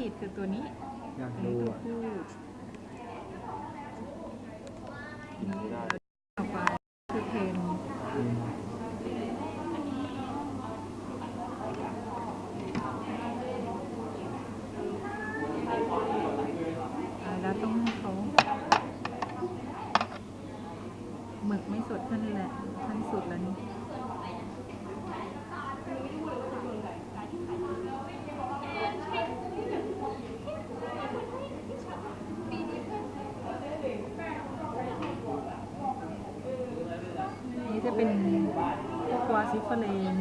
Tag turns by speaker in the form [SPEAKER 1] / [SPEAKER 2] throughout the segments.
[SPEAKER 1] ซีดคือตัวนี้
[SPEAKER 2] อยาก
[SPEAKER 1] อัน
[SPEAKER 2] ดู
[SPEAKER 1] นี้ตัว
[SPEAKER 2] อะ
[SPEAKER 1] ผู้นี่เราต่อไปคือเทน
[SPEAKER 2] อืม
[SPEAKER 1] อ่าแล้วต้องให้เขาหมึกไม่สดขั้นแหละขั้นสุดแล้วนี่ นี่จะเป็นวกวาซิฟเฟเลน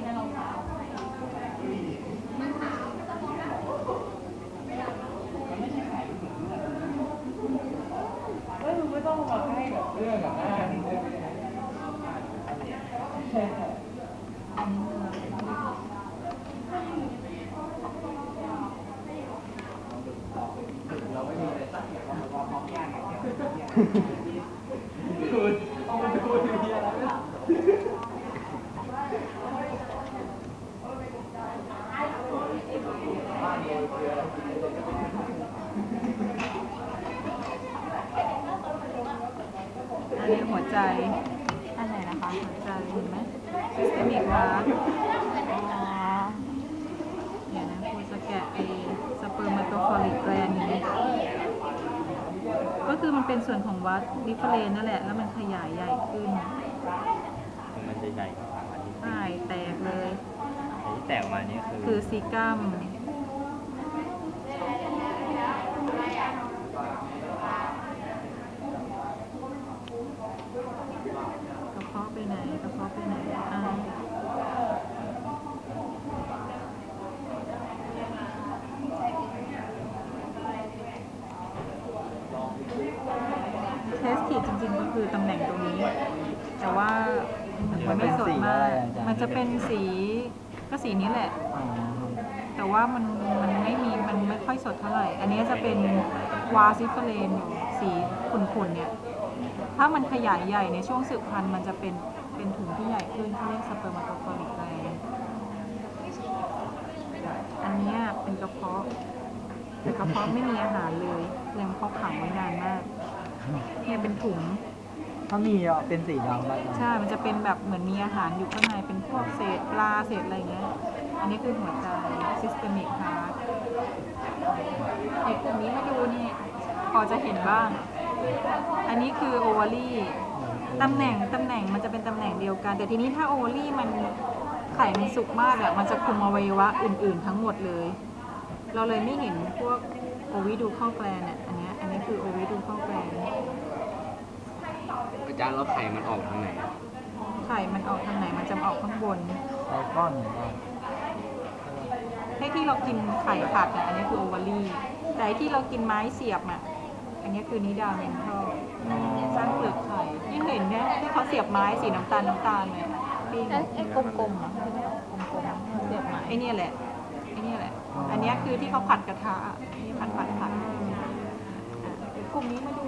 [SPEAKER 2] แล้วน้ำตา ลดูแบบอืมนี่เท่านั้นสิบเจ็ด
[SPEAKER 1] อันนี้เนื้ออัน นี้หัวใจ
[SPEAKER 3] อันไหนนะคะ
[SPEAKER 1] หัวใจเห็นไหม systemic heart
[SPEAKER 3] อ๋อ
[SPEAKER 1] เดี๋ยวนะครูจะแกะไอ้สเปิร์มาโตฟอลิกแกรนนี้ ก็คือมันเป็นส่วนของวัดดิฟเฟรนนั่นแหละ แล้วมันขยายใหญ่ขึ้น
[SPEAKER 4] มันจะใหญ่กว่าอันที่
[SPEAKER 1] ใช่แตกเลย
[SPEAKER 4] อันที่แตกออกมานี่คือ
[SPEAKER 1] คือซีกัมกระเพาะไปไหนกระเพาะไปไหนอ่า เทสทีจริงๆก็คือตำแหน่งตรงนี้ แต่ว่ามันไม่สดมาก มันจะเป็นสีก็สีนี้แหละ แต่ว่ามันมันไม่มีมันไม่ค่อยสดเท่าไหร่ อันนี้จะเป็นวาซิฟเฟเลนอยู่สีขุ่นๆเนี่ย ถ้ามันขยายใหญ่ในช่วงสืบพันธุ์มันจะเป็นเป็นถุงที่ใหญ่ขึ้นเขาเรียกสเปอร์มาโตฟอลิกแกรอันนี้เป็นกระเพาะ แต่กระเพาะไม่มีอาหารเลยแสดงว่าเขาขังไว้นานมาก เนี่ยเป็นถุง
[SPEAKER 2] ถ้ามีอะเป็นสีดำแล้ว
[SPEAKER 1] ใช่ มันจะเป็นแบบเหมือนมีอาหารอยู่ข้างในเป็นพวกเศษปลาเศษอะไรเงี้ย อันนี้คือหัวใจ systemic heart ไอ้กลุ่มนี้มาดูนี่พอจะเห็นบ้าง อันนี้คือ ovary ตำแหน่งตำแหน่งมันจะเป็นตำแหน่งเดียวกัน แต่ทีนี้ถ้า ovary มันไข่มันสุกมากอะมันจะคุมอวัยวะอื่น ๆ ทั้งหมดเลย เราเลยไม่เห็นพวกโอวิดูเข้าแกลนเนี่ยอันเนี้ยอันนี้คือโอวิดูเข้าแกลน
[SPEAKER 4] อาจารย์แล้วไข่มันออกทางไหนอะ
[SPEAKER 1] ไข่มันออกทางไหนมันจะออกข้างบน
[SPEAKER 2] ไอก้อนเนี่ยก็
[SPEAKER 1] ให้ที่เรากินไข่ผัดอะอันนี้คือโอวารีแต่ไอ้ที่เรากินไม้เสียบอะ อันนี้คือนิดาเมนทอลสร้างเปลือกไข่ที่เห็นเนี่ยที่เขาเสียบไม้สีน้ำตาลน้ำตาลเนี่ยปิ้ง
[SPEAKER 3] ไอ้ไอ้กลมๆอะกลม
[SPEAKER 1] เสียบไม้ไอ้เนี่ยแหละไอ้เนี่ยแหละ อันนี้คือที่เขาผัดกระทะนี่ผัดผัดผัดอะกลุ่มนี้มาดู